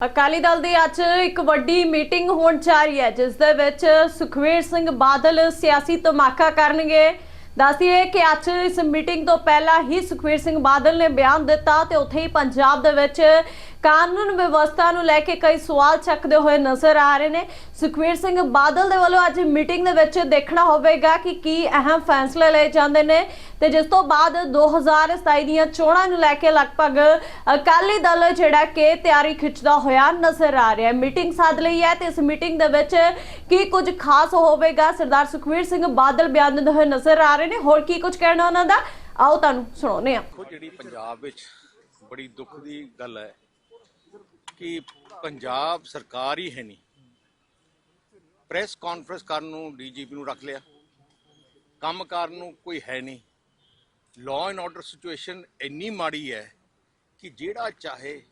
ਅਕਾਲੀ ਦਲ ਦੀ ਅੱਜ ਇੱਕ ਵੱਡੀ ਮੀਟਿੰਗ ਹੋਣ ਜਾ ਰਹੀ ਹੈ, ਜਿਸ ਦੇ ਵਿੱਚ ਸੁਖਵੀਰ ਸਿੰਘ ਬਾਦਲ ਸਿਆਸੀ ਧਮਾਕਾ ਕਰਨਗੇ। ਦੱਸਦੀਏ ਕਿ ਅੱਜ ਇਸ ਮੀਟਿੰਗ ਤੋਂ ਪਹਿਲਾਂ ਹੀ ਸੁਖਵੀਰ ਸਿੰਘ ਬਾਦਲ ਨੇ ਬਿਆਨ ਦਿੱਤਾ ਤੇ ਉੱਥੇ ਹੀ ਪੰਜਾਬ ਦੇ ਵਿੱਚ ਕਾਨੂੰਨ ਵਿਵਸਥਾ ਨੂੰ ਲੈ ਕੇ ਕਈ ਸਵਾਲ ਚੱਕਦੇ ਹੋਏ ਨਜ਼ਰ ਆ ਰਹੇ ਨੇ। ਸੁਖਵੀਰ ਸਿੰਘ ਬਾਦਲ ਦੇ ਵੱਲੋਂ ਅੱਜ ਮੀਟਿੰਗ ਦੇ ਵਿੱਚ ਦੇਖਣਾ ਹੋਵੇਗਾ ਕਿ ਕੀ ਅਹਿਮ ਫੈਸਲੇ ਲਏ ਜਾਂਦੇ ਨੇ ਤੇ ਜਿਸ ਤੋਂ ਬਾਅਦ 2027 ਦੀਆਂ ਚੋਣਾਂ ਨੂੰ ਲੈ ਕੇ ਲਗਭਗ ਅਕਾਲੀ ਦਲ ਜਿਹੜਾ ਕਿ ਤਿਆਰੀ ਖਿੱਚਦਾ ਹੋਇਆ ਨਜ਼ਰ ਆ ਰਿਹਾ। ਹੈ ਮੀਟਿੰਗ ਸੱਦ ਲਈ ਹੈ ਤੇ ਇਸ ਮੀਟਿੰਗ ਦੇ ਵਿੱਚ ਕੀ ਕੁਝ ਖਾਸ ਹੋਵੇਗਾ? ਸਰਦਾਰ ਸੁਖਵੀਰ ਸਿੰਘ ਬਾਦਲ ਬਿਆਨ ਦਿੰਦੇ ਹੋਏ ਨਜ਼ਰ ਆ ਰਹੇ ਨੇ। ਹੋਰ ਕੀ ਕੁਝ ਕਹਿਣਾ ਉਹਨਾਂ ਦਾ? ਆਓ ਤੁਹਾਨੂੰ ਸੁਣਾਉਂਦੇ ਹਾਂ। ਜਿਹੜੀ ਪੰਜਾਬ ਵਿੱਚ ਬੜੀ ਦੁੱਖ ਦੀ ਗੱਲ ਹੈ ਕਿ ਪੰਜਾਬ ਸਰਕਾਰ ਹੀ ਹੈ ਨਹੀਂ। ਪ੍ਰੈਸ ਕਾਨਫਰੰਸ ਕਰਨ ਨੂੰ ਡੀਜੀਪੀ ਨੂੰ ਰੱਖ ਲਿਆ। ਕੰਮ ਕਰਨ ਨੂੰ ਕੋਈ ਹੈ ਨਹੀਂ। ਲਾਅ ਐਂਡ ਆਰਡਰ ਸਿਚੁਏਸ਼ਨ ਇੰਨੀ ਮਾੜੀ ਹੈ ਕਿ ਜਿਹੜਾ ਚਾਹੇ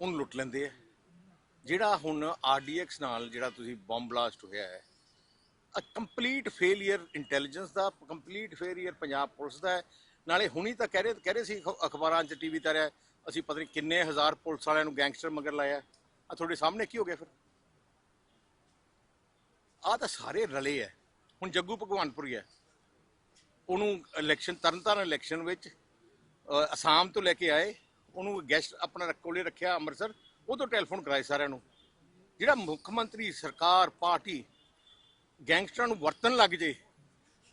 ਉਹਨੂੰ ਲੁੱਟ ਲੈਂਦੇ ਆ। ਜਿਹੜਾ ਹੁਣ ਆਰਡੀਐਕਸ ਨਾਲ ਜਿਹੜਾ ਤੁਸੀਂ ਬੰਬ ਬਲਾਸਟ ਹੋਇਆ ਹੈ ਅ ਕੰਪਲੀਟ ਫੇਲਿਅਰ ਇੰਟੈਲੀਜੈਂਸ ਦਾ ਕੰਪਲੀਟ ਫੇਲਿਅਰ ਪੰਜਾਬ ਪੁਲਿਸ ਦਾ ਹੈ। ਨਾਲੇ ਹੁਣੀ ਤਾਂ ਕਹਿ ਰਹੇ ਕਹਿ ਰਹੇ ਸੀ ਅਖਬਾਰਾਂ 'ਚ ਟੀਵੀ ਤੇ ਆ ਰਿਹਾ ਅਸੀਂ ਪਤਾ ਨਹੀਂ ਕਿੰਨੇ ਹਜ਼ਾਰ ਪੁਲਿਸ ਵਾਲਿਆਂ ਨੂੰ ਗੈਂਗਸਟਰ ਮਗਰ ਲਾਇਆ। ਆ ਤੁਹਾਡੇ ਸਾਹਮਣੇ ਕੀ ਹੋ ਗਿਆ ਫਿਰ? ਆ ਤਾਂ ਸਾਰੇ ਰਲੇ ਐ। ਹੁਣ ਜੱਗੂ ਭਗਵਾਨਪੁਰੀ ਹੈ ਉਹਨੂੰ ਇਲੈਕਸ਼ਨ ਤਰਨਤਾਰਨ ਇਲੈਕਸ਼ਨ ਵਿੱਚ ਅਸਾਮ ਤੋਂ ਲੈ ਕੇ ਆਏ। ਉਹਨੂੰ ਗੈਸਟ ਆਪਣਾ ਕੋਲੇ ਰੱਖਿਆ ਅੰਮ੍ਰਿਤਸਰ। ਉਹ ਤੋਂ ਟੈਲੀਫੋਨ ਕਰਾਏ ਸਾਰਿਆਂ ਨੂੰ। ਜਿਹੜਾ ਮੁੱਖ ਮੰਤਰੀ, ਸਰਕਾਰ, ਪਾਰਟੀ ਗੈਂਗਸਟਰਾਂ ਨੂੰ ਵਰਤਣ ਲੱਗ ਜੇ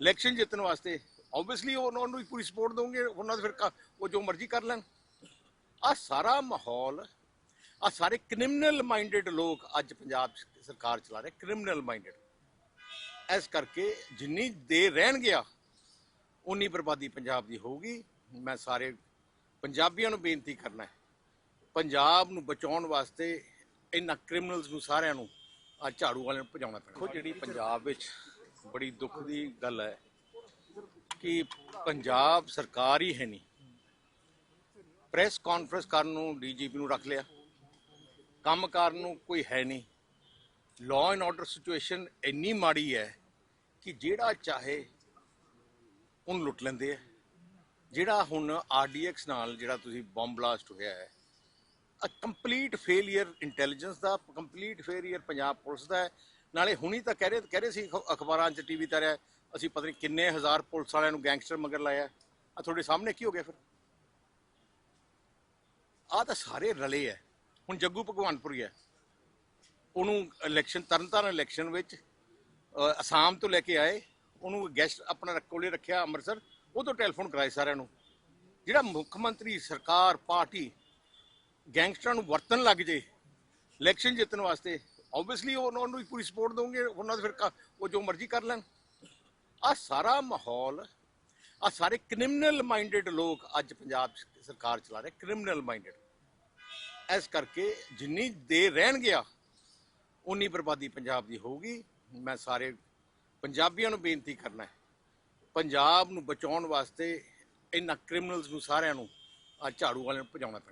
ਇਲੈਕਸ਼ਨ ਜਿੱਤਣ ਵਾਸਤੇ ਆਬਵੀਅਸਲੀ ਉਹਨਾਂ ਨੂੰ ਹੀ ਪੂਰੀ ਸਪੋਰਟ ਦੋਗੇ ਉਹਨਾਂ ਦੇ ਫਿਰ ਉਹ ਜੋ ਮਰਜ਼ੀ ਕਰ ਲੈਣ। ਆ ਸਾਰਾ ਮਾਹੌਲ, ਆ ਸਾਰੇ ਕ੍ਰਿਮੀਨਲ ਮਾਈਂਡਡ ਲੋਕ ਅੱਜ ਪੰਜਾਬ ਸਰਕਾਰ ਚਲਾ ਰਹੇ ਕ੍ਰਿਮੀਨਲ ਮਾਈਂਡਡ ਇਸ ਕਰਕੇ ਜਿੰਨੀ ਦੇਰ ਰਹਿਣ ਗਿਆ ਉਨੀ ਬਰਬਾਦੀ ਪੰਜਾਬ ਦੀ ਹੋਊਗੀ। ਮੈਂ ਸਾਰੇ ਪੰਜਾਬੀਆਂ ਨੂੰ ਬੇਨਤੀ ਕਰਨਾ ਹੈ, ਪੰਜਾਬ ਨੂੰ ਬਚਾਉਣ ਵਾਸਤੇ ਇਹਨਾਂ ਕ੍ਰਿਮੀਨਲਸ ਨੂੰ ਸਾਰਿਆਂ ਨੂੰ ਆ ਝਾੜੂ ਵਾਲਿਆਂ ਨੂੰ ਭਜਾਉਣਾ ਪੈਣਾ। ਦੇਖੋ ਜਿਹੜੀ ਪੰਜਾਬ ਵਿੱਚ ਬੜੀ ਦੁੱਖ ਦੀ ਗੱਲ ਹੈ ਕਿ ਪੰਜਾਬ ਸਰਕਾਰ ਹੀ ਹੈ ਨਹੀਂ। ਪ੍ਰੈਸ ਕਾਨਫਰੰਸ ਕਰਨ ਨੂੰ ਡੀਜੀਪੀ ਨੂੰ ਰੱਖ ਲਿਆ। ਕੰਮ ਕਰਨ ਨੂੰ ਕੋਈ ਹੈ ਨਹੀਂ। ਲਾਅ ਐਂਡ ਆਰਡਰ ਸਿਚੁਏਸ਼ਨ ਇੰਨੀ ਮਾੜੀ ਹੈ ਕਿ ਜਿਹੜਾ ਚਾਹੇ ਉਹਨੂੰ ਲੁੱਟ ਲੈਂਦੇ ਆ। ਜਿਹੜਾ ਹੁਣ ਆਰਡੀਐਕਸ ਨਾਲ ਜਿਹੜਾ ਤੁਸੀਂ ਬੰਬ ਬਲਾਸਟ ਹੋਇਆ ਹੈ ਅ ਕੰਪਲੀਟ ਫੇਲਿਅਰ ਇੰਟੈਲੀਜੈਂਸ ਦਾ ਕੰਪਲੀਟ ਫੇਲਿਅਰ ਪੰਜਾਬ ਪੁਲਿਸ ਦਾ ਹੈ। ਨਾਲੇ ਹੁਣੀ ਤਾਂ ਕਹਿ ਰਹੇ ਕਹਿ ਰਹੇ ਸੀ ਅਖਬਾਰਾਂ 'ਚ ਟੀਵੀ ਤੇ ਆ ਰਿਹਾ ਅਸੀਂ ਪਤਾ ਨਹੀਂ ਕਿੰਨੇ ਹਜ਼ਾਰ ਪੁਲਿਸ ਵਾਲਿਆਂ ਨੂੰ ਗੈਂਗਸਟਰ ਮਗਰ ਲਾਇਆ। ਆ ਤੁਹਾਡੇ ਸਾਹਮਣੇ ਕੀ ਹੋ ਗਿਆ ਫਿਰ? ਆ ਤਾਂ ਸਾਰੇ ਰਲੇ ਐ। ਹੁਣ ਜੱਗੂ ਭਗਵਾਨਪੁਰੀ ਹੈ ਉਹਨੂੰ ਇਲੈਕਸ਼ਨ ਤਰਨਤਾਰਨ ਇਲੈਕਸ਼ਨ ਵਿੱਚ ਅਸਾਮ ਤੋਂ ਲੈ ਕੇ ਆਏ। ਉਹਨੂੰ ਗੈਸਟ ਆਪਣਾ ਕੋਲੇ ਰੱਖਿਆ ਅੰਮ੍ਰਿਤਸਰ। ਉਹ ਤੋਂ ਟੈਲੀਫੋਨ ਕਰਾਏ ਸਾਰਿਆਂ ਨੂੰ। ਜਿਹੜਾ ਮੁੱਖ ਮੰਤਰੀ, ਸਰਕਾਰ, ਪਾਰਟੀ ਗੈਂਗਸਟਰਾਂ ਨੂੰ ਵਰਤਣ ਲੱਗ ਜੇ ਇਲੈਕਸ਼ਨ ਜਿੱਤਣ ਵਾਸਤੇ ਆਬਵੀਅਸਲੀ ਉਹਨਾਂ ਨੂੰ ਪੂਰੀ ਸਪੋਰਟ ਦੋਗੇ ਉਹਨਾਂ ਦੇ ਫਿਰ ਉਹ ਜੋ ਮਰਜ਼ੀ ਕਰ ਲੈਣ। ਆ ਸਾਰਾ ਮਾਹੌਲ ਆ ਸਾਰੇ ਕ੍ਰਿਮੀਨਲ ਮਾਈਂਡਡ ਲੋਕ ਅੱਜ ਪੰਜਾਬ ਸਰਕਾਰ ਚਲਾ ਰਹੇ ਕ੍ਰਿਮੀਨਲ ਮਾਈਂਡਡ ਇਸ ਕਰਕੇ ਜਿੰਨੀ ਦੇਰ ਰਹਿਣ ਗਿਆ, ਉਨੀ ਬਰਬਾਦੀ ਪੰਜਾਬ ਦੀ ਹੋਊਗੀ। ਮੈਂ ਸਾਰੇ ਪੰਜਾਬੀਆਂ ਨੂੰ ਬੇਨਤੀ ਕਰਨਾ ਹੈ, ਪੰਜਾਬ ਨੂੰ ਬਚਾਉਣ ਵਾਸਤੇ ਇਹਨਾਂ ਕ੍ਰਿਮੀਨਲਸ ਨੂੰ ਸਾਰਿਆਂ ਨੂੰ ਆ ਝਾੜੂ ਵਾਲਿਆਂ ਨੂੰ ਭਜਾਉਣਾ ਪੈਣਾ।